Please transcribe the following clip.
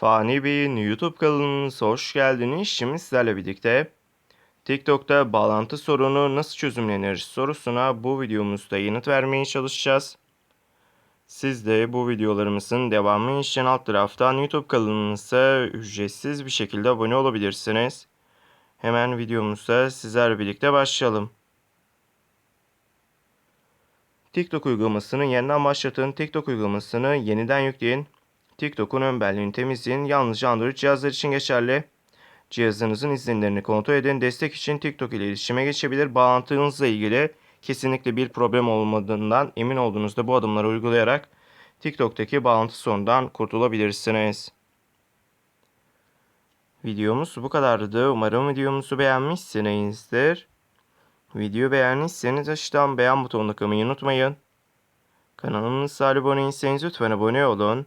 Fani Bey'in YouTube kanalımıza hoş geldiniz. Şimdi sizlerle birlikte TikTok'ta bağlantı sorunu nasıl çözümlenir sorusuna bu videomuzda yanıt vermeye çalışacağız. Siz de bu videolarımızın devamı için alt taraftan YouTube kanalımıza ücretsiz bir şekilde abone olabilirsiniz. Hemen videomuza sizlerle birlikte başlayalım. TikTok uygulamasını yeniden başlatın. TikTok uygulamasını yeniden yükleyin. TikTok'un ön belleğini temizleyin. Yalnızca Android cihazlar için geçerli. Cihazınızın izinlerini kontrol edin. Destek için TikTok ile iletişime geçebilir. Bağlantınızla ilgili kesinlikle bir problem olmadığından emin olduğunuzda bu adımları uygulayarak TikTok'taki bağlantı sorundan kurtulabilirsiniz. Videomuz bu kadardı. Umarım videomuzu beğenmişsinizdir. Videoyu beğendiyseniz aşağıdan beğen butonuna kılmayı unutmayın. Kanalımıza abone değilseniz lütfen abone olun.